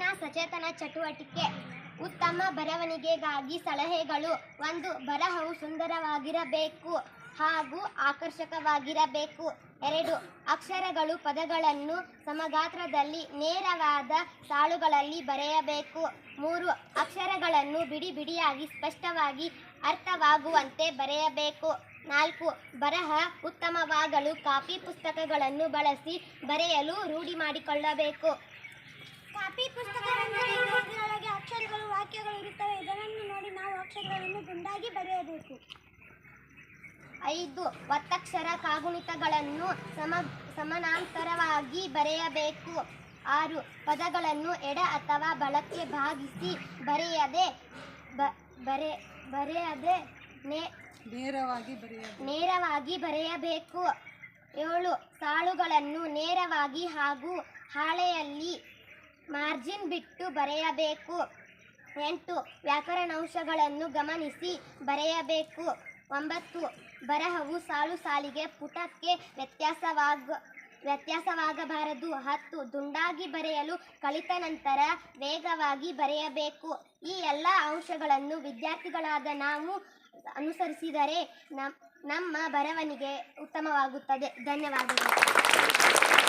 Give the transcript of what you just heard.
ಇಂದಿನ ಸಚೇತನ ಚಟುವಟಿಕೆ, ಉತ್ತಮ ಬರವಣಿಗೆಗಾಗಿ ಸಲಹೆಗಳು, ಒಂದು ಬರಹವು ಸುಂದರವಾಗಿರಬೇಕು ಹಾಗೂ ಆಕರ್ಷಕವಾಗಿರಬೇಕು. ಎರಡು, ಅಕ್ಷರಗಳು ಪದಗಳನ್ನು ಸಮಗಾತ್ರದಲ್ಲಿ ನೇರವಾದ ಸಾಲುಗಳಲ್ಲಿ ಬರೆಯಬೇಕು. ಮೂರು, ಅಕ್ಷರಗಳನ್ನು ಬಿಡಿ ಬಿಡಿಯಾಗಿ ಸ್ಪಷ್ಟವಾಗಿ ಅರ್ಥವಾಗುವಂತೆ ಬರೆಯಬೇಕು. ನಾಲ್ಕು, ಬರಹ ಉತ್ತಮವಾಗಲು ಕಾಪಿ ಪುಸ್ತಕಗಳನ್ನು ಬಳಸಿ ಬರೆಯಲು ರೂಢಿ ಮಾಡಿಕೊಳ್ಳಬೇಕು. ಐದು ಒತ್ತಕ್ಷರ ಕಾಗುಣಿತಗಳನ್ನು ಸಮ ಸಮಾನಾಂತರವಾಗಿ ಬರೆಯಬೇಕು. ಆರು ಪದಗಳನ್ನು ಎಡ ಅಥವಾ ಬಲಕ್ಕೆ ಭಾಗಿಸಿ ಬರೆಯದೆ ಬರೆ ಬರೆಯದೆ ನೇರವಾಗಿ ನೇರವಾಗಿ ಬರೆಯಬೇಕು. ಏಳು ಸಾಳುಗಳನ್ನು ನೇರವಾಗಿ ಹಾಗೂ ಹಾಳೆಯಲ್ಲಿ ಮಾರ್ಜಿನ್ ಬಿಟ್ಟು ಬರೆಯಬೇಕು. ಎಂಟು ವ್ಯಾಕರಣಾಂಶಗಳನ್ನು ಗಮನಿಸಿ ಬರೆಯಬೇಕು. ಒಂಬತ್ತು ಬರಹವು ಸಾಲು ಸಾಲಿಗೆ ಪುಟಕ್ಕೆ ವ್ಯತ್ಯಾಸವಾಗ ವ್ಯತ್ಯಾಸವಾಗಬಾರದು. ಹತ್ತು ದುಂಡಾಗಿ ಬರೆಯಲು ಕಲಿತ ನಂತರ ವೇಗವಾಗಿ ಬರೆಯಬೇಕು. ಈ ಎಲ್ಲ ಅಂಶಗಳನ್ನು ವಿದ್ಯಾರ್ಥಿಗಳಾದ ನಾವು ಅನುಸರಿಸಿದರೆ ನಮ್ ನಮ್ಮ ಬರವಣಿಗೆ ಉತ್ತಮವಾಗುತ್ತದೆ. ಧನ್ಯವಾದಗಳು.